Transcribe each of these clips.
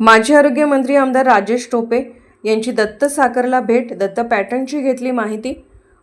माजी आरोग्यमंत्री आमदार राजेश टोपे यांची दत्त साखरला भेट दत्त पॅटर्नची घेतली माहिती.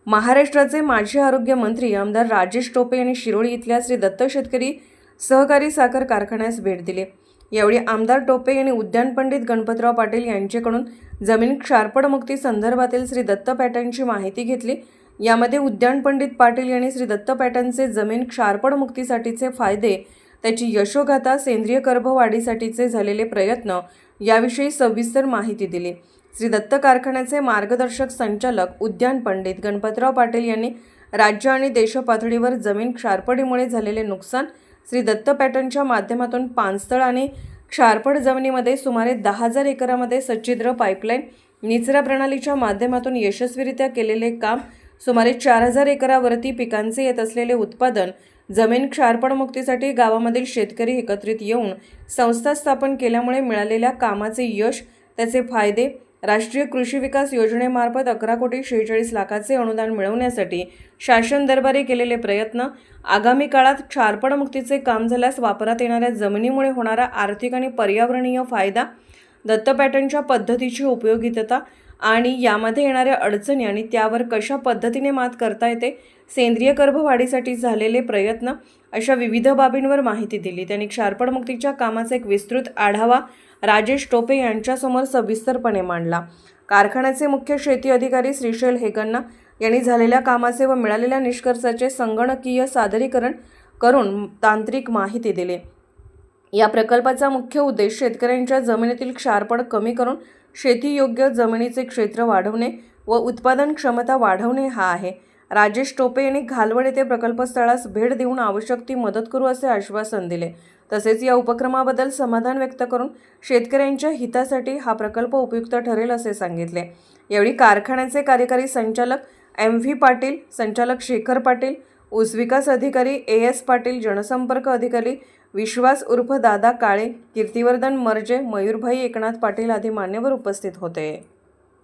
महाराष्ट्राचे माजी आरोग्यमंत्री आमदार राजेश टोपे यांनी शिरोळी इथल्या श्री दत्त शेतकरी सहकारी साखर कारखान्यास भेट दिली. यावेळी आमदार टोपे यांनी उद्यान पंडित गणपतराव पाटील यांच्याकडून जमीन क्षारपडमुक्ती संदर्भातील श्री दत्त पॅटर्नची माहिती घेतली. यामध्ये उद्यान पंडित पाटील यांनी श्री दत्त पॅटर्नचे जमीन क्षारपडमुक्तीसाठीचे फायदे त्याची यशोगाथा सेंद्रिय गर्भवाढीसाठीचे झालेले प्रयत्न याविषयी सविस्तर माहिती दिली. श्री दत्त कारखान्याचे मार्गदर्शक संचालक उद्यान पंडित गणपतराव पाटील यांनी राज्य आणि देशपातळीवर जमीन क्षारपडीमुळे झालेले नुकसान श्री दत्त पॅटर्नच्या माध्यमातून पानस्थळ आणि क्षारपड जमिनीमध्ये सुमारे दहा हजार एकरामध्ये सच्छिद्र पाईपलाईन निचरा प्रणालीच्या माध्यमातून यशस्वीरित्या केलेले काम सुमारे चार हजार एकरावरती पिकांचे येत असलेले उत्पादन जमीन क्षारपणमुक्तीसाठी गावामधील शेतकरी एकत्रित येऊन संस्था स्थापन केल्यामुळे मिळालेल्या कामाचे यश त्याचे फायदे राष्ट्रीय कृषी विकास योजनेमार्फत अकरा कोटी शेहेचाळीस लाखाचे अनुदान मिळवण्यासाठी शासन दरबारी केलेले प्रयत्न आगामी काळात क्षारपणमुक्तीचे काम झाल्यास वापरात येणाऱ्या जमिनीमुळे होणारा आर्थिक आणि पर्यावरणीय फायदा दत्त पॅटर्नच्या पद्धतीची उपयोगितता आणि यामध्ये येणाऱ्या अडचणी आणि त्यावर कशा पद्धतीने मात करता येते सेंद्रिय गर्भवाढीसाठी झालेले प्रयत्न अशा विविध बाबींवर माहिती दिली. त्यांनी क्षारपणमुक्तीच्या कामाचा एक विस्तृत आढावा राजेश टोपे यांच्यासमोर सविस्तरपणे मांडला. कारखान्याचे मुख्य शेती अधिकारी श्रीशैल हेगन्ना यांनी झालेल्या कामाचे व मिळालेल्या निष्कर्षाचे संगणकीय सादरीकरण करून तांत्रिक माहिती दिली. या प्रकल्पाचा मुख्य उद्देश शेतकऱ्यांच्या जमिनीतील क्षारपण कमी करून शेतीयोग्य जमिनीचे क्षेत्र वाढवणे व उत्पादन क्षमता वाढवणे हा आहे. राजेश टोपे यांनी घालवड येथे प्रकल्पस्थळास भेट देऊन आवश्यक ती मदत करू असे आश्वासन दिले. तसेच या उपक्रमाबद्दल समाधान व्यक्त करून शेतकऱ्यांच्या हितासाठी हा प्रकल्प उपयुक्त ठरेल असे सांगितले. यावेळी कारखान्याचे कार्यकारी संचालक एम व्ही पाटील संचालक शेखर पाटील ऊस विकास अधिकारी ए एस पाटील जनसंपर्क अधिकारी विश्वास उर्फ दादा काळे कीर्तिवर्धन मर्जे मयूरभाई एकनाथ पाटील आदी मान्यवर उपस्थित होते.